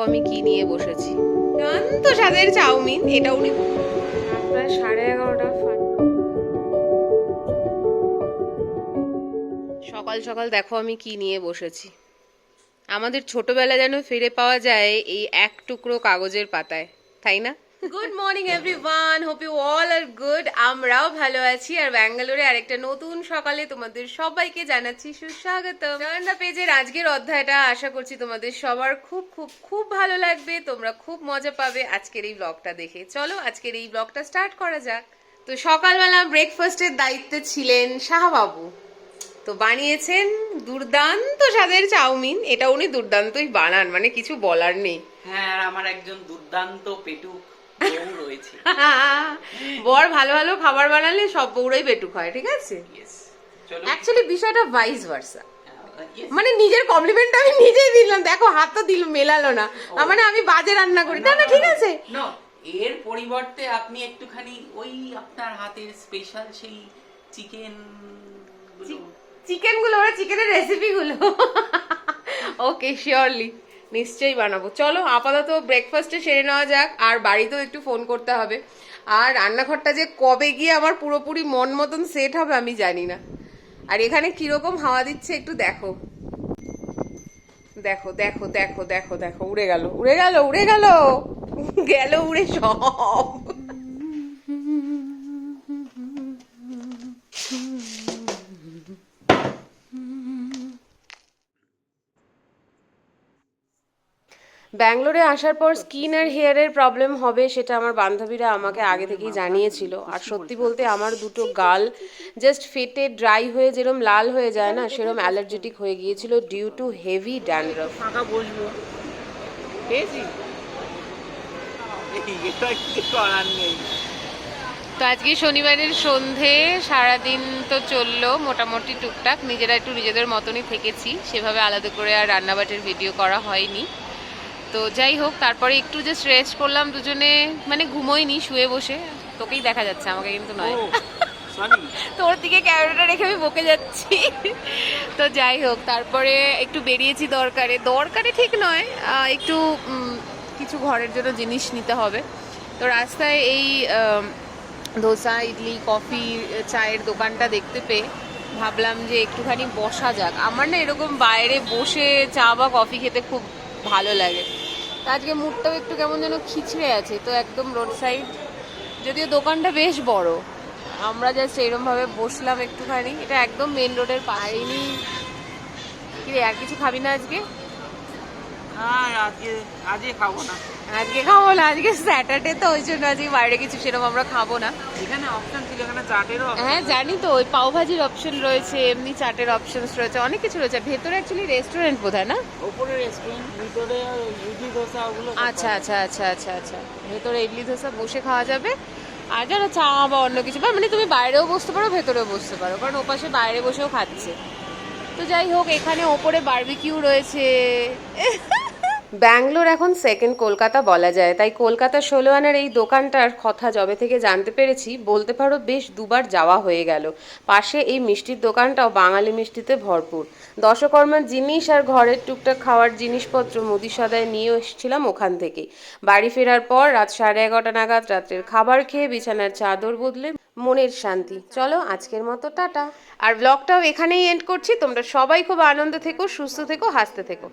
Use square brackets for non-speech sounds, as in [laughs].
আমি কি নিয়ে বসেছি। তো স্বাদের চাউমিন এটা উনি প্রায় সাড়ে এগারোটা সকাল সকাল দেখো আমি কি নিয়ে বসেছি। আমাদের ছোটবেলা যেন ফিরে পাওয়া যায় এই এক টুকরো কাগজের পাতায় তাই না? Good morning everyone hope you all are good আমরাও ভালো আছি আর ব্যাঙ্গালোরে আরেকটা নতুন সকালে তোমাদের সবাইকে জানাচ্ছি সুস্বাগত জানান্ডা পেজের আজকের অধ্যায়টা আশা করছি তোমাদের সবার খুব খুব খুব ভালো লাগবে তোমরা খুব মজা পাবে আজকের এই ব্লগটা দেখে চলো আজকের এই ব্লগটা স্টার্ট করা যাক তো সকালবেলা ব্রেকফাস্টের দায়িত্বে ছিলেন শাহবাবু তো বানিয়েছেন দুর্দান্ত স্বাদের চাউমিন এটা উনি দুর্দান্তই বানান মানে কিছু বলার নেই হ্যাঁ আমার একজন দুর্দান্ত পেটুক বউ রয়েছে [laughs] বর ভালো ভালো খাবার বানালে সব বউরাই বেটুক হয় ঠিক আছে? অ্যাকচুয়ালি বিষয়টা ভাইস ভার্সা মানে নিজের কমপ্লিমেন্ট আমি নিজেই দিলাম। দেখো হাত তো দিল মেলালো না। মানে আমি বাজে রান্না করি না না ঠিক আছে? এর পরিবর্তে আপনি একটুখানি ওই আপনার হাতের স্পেশাল সেই চিকেন চিকেনগুলো ওরা চিকেনের রেসিপি গুলো। [laughs] ওকে শিওরলি নিশ্চয়ই বানাবো। চলো, আপাতত ব্রেকফাস্টে সেরে নেওয়া যাক, আর বাড়িতেও একটু ফোন করতে হবে। আর রান্নাঘরটা যে কবে গিয়ে আমার পুরোপুরি মন মতন সেট হবে আমি জানি না। আর এখানে কীরকম হাওয়া দিচ্ছে একটু দেখো। দেখো দেখো দেখো দেখো দেখো, উড়ে গেল উড়ে গেল উড়ে গেল! গেল উড়ে সব! ব্যাঙ্গালোরে আসার পর স্কিন আর হেয়ারের প্রবলেম হবে সেটা আমার বান্ধবীরা আমাকে আগে থেকেই জানিয়েছিল। আর সত্যি বলতে আমার দুটো গাল জাস্ট ফেটে ড্রাই হয়ে যেরম লাল হয়ে যায় না সেরম অ্যালার্জেটিক হয়ে গিয়েছিল ডিউ টু হেভি ড্যান্ড্রফ ফাঁকা বসবো। তো আজকে শনিবারের সন্ধে সারাদিন তো চলল মোটামুটি টুকটাক। নিজেরা একটু নিজেদের মতনই থেকেছি সেভাবে আলাদা করে আর রান্নাবাটের ভিডিও করা হয়নি। তো যাই হোক তারপরে একটু জাস্ট রেস্ট করলাম দুজনে মানে ঘুমোইনি শুয়ে বসে। তোকেই দেখা যাচ্ছে আমাকে কিন্তু নয়। [laughs] তোর দিকে ক্যামেরাটা রেখে আমি বকে যাচ্ছি। [laughs] তো যাই হোক তারপরে একটু বেরিয়েছি দরকারে। দরকারে ঠিক নয় একটু কিছু ঘরের জন্য জিনিস নিতে হবে। তো রাস্তায় এই ধোসা ইডলি কফি চায়ের দোকানটা দেখতে পেয়ে ভাবলাম যে একটুখানি বসা যাক। আমার না এরকম বাইরে বসে চা বা কফি খেতে খুব ভালো লাগে। তো আজকে মুডটাও একটু কেমন যেন খিচড়ে আছে তো একদম রোড সাইড যদিও দোকানটা বেশ বড় আমরা জাস্ট এরকম ভাবে বসলাম একটুখানি। এটা একদম মেন রোডের পাইনি কি আর কিছু খাবি না আজকে? আজকে আজকে খাব না। আজকে খাব না আজকে স্যাটারডে তো ওই জন্য আজকে বাইরে কিছু সেরকম আমরা খাব না। এখানে অপশন ছিল এখানে চাটেরও হ্যাঁ জানি তো ওই পাওভাজির অপশন রয়েছে এমনি চাটের অপশনস রয়েছে অনেক কিছু রয়েছে। ভেতরে অ্যাকচুয়ালি রেস্টুরেন্ট বোধহয় না? ওপরে রেস্টুরেন্ট ভিতরে ইডলি দোসা ওগুলো আচ্ছা আচ্ছা আচ্ছা আচ্ছা আচ্ছা। ভেতরে ইডলি ধোসা বসে খাওয়া যাবে। আর যারা চা বা অন্য কিছু বা মানে তুমি বাইরেও বসতে পারো ভেতরেও বসতে পারো কারণ ওপাশে বাইরে বসেও খাচ্ছে। তো যাই হোক এখানে ওপরে বারবিকিউ রয়েছে। ব্যাঙ্গালোর এখন সেকেন্ড কলকাতা বলা যায়। তাই কলকাতা ষোলো আনার এই দোকানটার কথা যবে থেকে জানতে পেরেছি, বলতে পারো বেশ দুবার যাওয়া হয়ে গেল। পাশে এই মিষ্টির দোকানটাও বাঙালি মিষ্টিতে ভরপুর। দশকর্মার জিনিস আর ঘরের টুকটাক খাওয়ার জিনিসপত্র মুদি সদায় নিয়ে এসেছিলাম ওখান থেকে। বাড়ি ফেরার পর রাত সাড়ে এগারোটা নাগাদ রাত্রের খাবার খেয়ে বিছানার চাদর বদলে মনের শান্তি। চলো আজকের মতো টাটা। আর ব্লগটাও এখানেই এন্ড করছি। তোমরা সবাই খুব আনন্দ থেকো, সুস্থ থেকো, হাসতে থেকো।